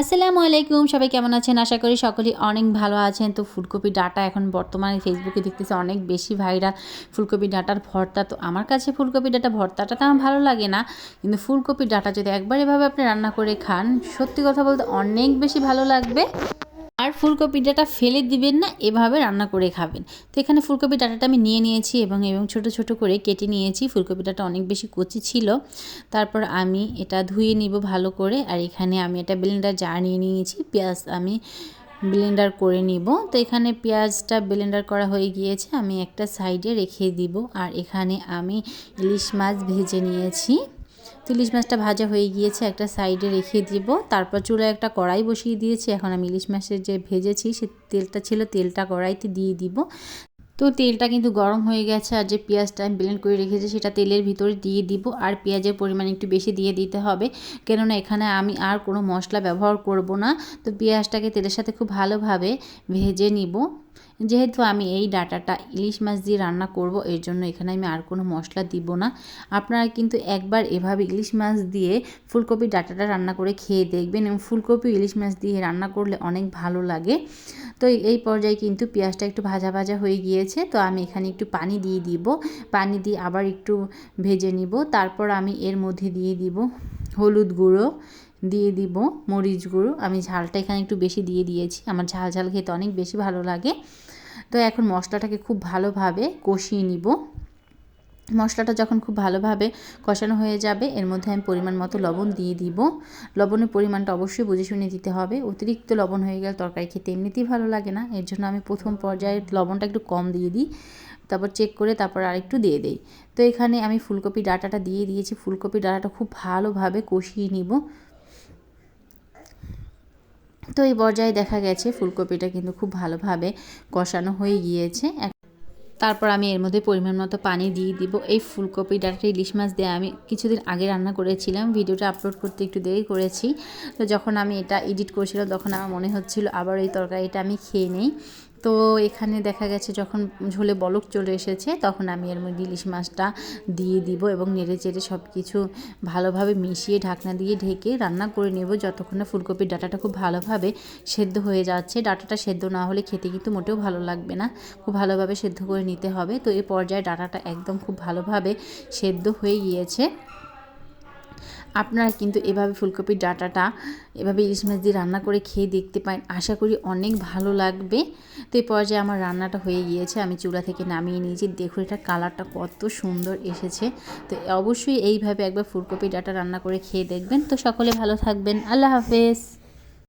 আসসালামু আলাইকুম, সবাই কেমন আছেন? আশা করি সকলেই অনেক ভালো আছেন। তো ফুলকপি ডাটা এখন বর্তমানে ফেসবুকে দেখতেছি অনেক বেশি ভাইরাল ফুলকপি ডাটার ভর্তা, তো আমার কাছে ফুলকপি ডাটা ভর্তাটা তো আমার ভালো লাগে না। কিন্তু ফুলকপি ডাটা যদি একবার এভাবে আপনি রান্না করে খান, সত্যি কথা বলতে অনেক বেশি ভালো লাগবে। আর ফুলকপি ডাটা ফেলে দিবেন না, এভাবে রান্না করে খাবেন। তো এখানে ফুলকপি ডাটাটা আমি নিয়ে নিয়েছি এবং এবং ছোট ছোট করে কেটে নিয়েছি। ফুলকপি ডাটা অনেক বেশি কচি ছিল। তারপর আমি এটা ধুয়ে নিব ভালো করে। আর এখানে আমি এটা ব্লেন্ডার জার নিয়ে নিয়েছি। পেঁয়াজ আমি ব্লেন্ডার করে নিব। তো এখানে পেঁয়াজটা ব্লেন্ডার করা হয়ে গিয়েছে। আমি একটা সাইডে রেখে দিব। আর এখানে আমি ইলিশ মাছ ভেজে নিয়েছি। ইলিশ মাছটা ভাজা হয়ে গিয়েছে, একটা সাইডে রেখে দিব। তারপর চুলায় একটা কড়াই বসিয়ে দিয়েছি। এখন আমি ইলিশ মাছের যে ভেজেছি, সে তেলটা ছিল, তেলটা কড়াইতে দিয়ে দিব। তো তেলটা কিন্তু গরম হয়ে গেছে আর যে পেঁয়াজটা আমি ব্লেন্ড করে রেখেছি, সেটা তেলের ভিতরে দিয়ে দিব। আর পেঁয়াজের পরিমাণ একটু বেশি দিয়ে দিতে হবে। কেননা এখানে আমি আর কোনো মশলা ব্যবহার করব না। তো পেঁয়াজটাকে তেলের সাথে খুব ভালোভাবে ভেজে নিব। যেহেতু আমি এই ডাটাটা ইলিশ মাছ দিয়ে রান্না করব, এর জন্য এখানে আমি আর কোনো মশলা দিব না। আপনারা কিন্তু একবার এভাবে ইলিশ মাছ দিয়ে ফুলকপির ডাটাটা রান্না করে খেয়ে দেখবেন এবং ফুলকপি ইলিশ মাছ দিয়ে রান্না করলে অনেক ভালো লাগে। তো এই পর্যায়ে কিন্তু পেঁয়াজটা একটু ভাজা ভাজা হয়ে গিয়েছে, তো আমি এখানে একটু পানি দিয়ে দিব। পানি দিয়ে আবার একটু ভেজে নিব, তারপর আমি এর মধ্যে দিয়ে দিব হলুদ গুঁড়ো দিয়ে দিব মরিচ গুঁড়ো। আমি ঝালটা এখানে একটু বেশি দিয়ে দিয়েছি। আমার ঝাল ঝাল খেতে অনেক বেশি ভালো লাগে। তো এখন মশলাটাকে খুব ভালোভাবে কষিয়ে নিব। মশলাটা যখন খুব ভালোভাবে কষানো হয়ে যাবে, এর মধ্যে আমি পরিমাণ মতো লবণ দিয়ে দিব। লবণের পরিমাণটা অবশ্যই বুঝে শুনে দিতে হবে। অতিরিক্ত লবণ হয়ে গেলে তরকারি খেতে এমনিতেই ভালো লাগে না। এর জন্য আমি প্রথম পর্যায়ে লবণটা একটু কম দিয়ে দিই। তারপর চেক করে তারপর আরেকটু দিয়ে দিই। তো এখানে আমি ফুলকপি ডাটাটা দিয়ে দিয়েছি। ফুলকপি ডাটাটা খুব ভালোভাবে কষিয়ে নিব। তো এই পর্যায়ে দেখা গেছে ফুলকপিটা কিন্তু খুব ভালোভাবে কষানো হয়ে গিয়েছে। তারপর আমি এর মধ্যে পরিমাণ মতো পানি দিয়ে দিব। এই ফুলকপি ডাটা ইলিশ মাছ দিয়ে আমি কিছুদিন আগে রান্না করেছিলাম, ভিডিওটা আপলোড করতে একটু দেরি করেছি। তো যখন আমি এটা এডিট করেছিলাম, তখন আমার মনে হচ্ছিল আবার এই তরকারিটা আমি খেয়ে নেই। তো এখানে দেখা গেছে যখন ঝোলে বলক চলে এসেছে, তখন আমি এর মধ্যে ইলিশ মাছটা দিয়ে দিব এবং নেড়ে চেড়ে সব কিছু ভালোভাবে মিশিয়ে ঢাকনা দিয়ে ঢেকে রান্না করে নেব যতক্ষণ না ফুলকপির ডাটাটা খুব ভালোভাবে সেদ্ধ হয়ে যাচ্ছে। ডাটাটা সেদ্ধ না হলে খেতে কিন্তু মোটেও ভালো লাগবে না। খুব ভালোভাবে সেদ্ধ করে নিতে হবে। তো এই পর্যায়ে ডাটাটা একদম খুব ভালোভাবে সেদ্ধ হয়ে গিয়েছে। আপনারা কিন্তু এভাবে ফুলকপির ডাটাটা, এভাবে ইলিশ মাছ দিয়ে রান্না করে খেয়ে দেখতে পান আশা করি অনেক ভালো লাগবে। তো এই পর্যায়ে আমার রান্নাটা হয়ে গিয়েছে। আমি চুলা থেকে নামিয়ে নিয়েছি। দেখুন এটা কালারটা কত সুন্দর এসেছে। তো অবশ্যই এইভাবে একবার ফুলকপি ডাটা রান্না করে খেয়ে দেখবেন। তো সকলে ভালো থাকবেন। আল্লাহ হাফেজ।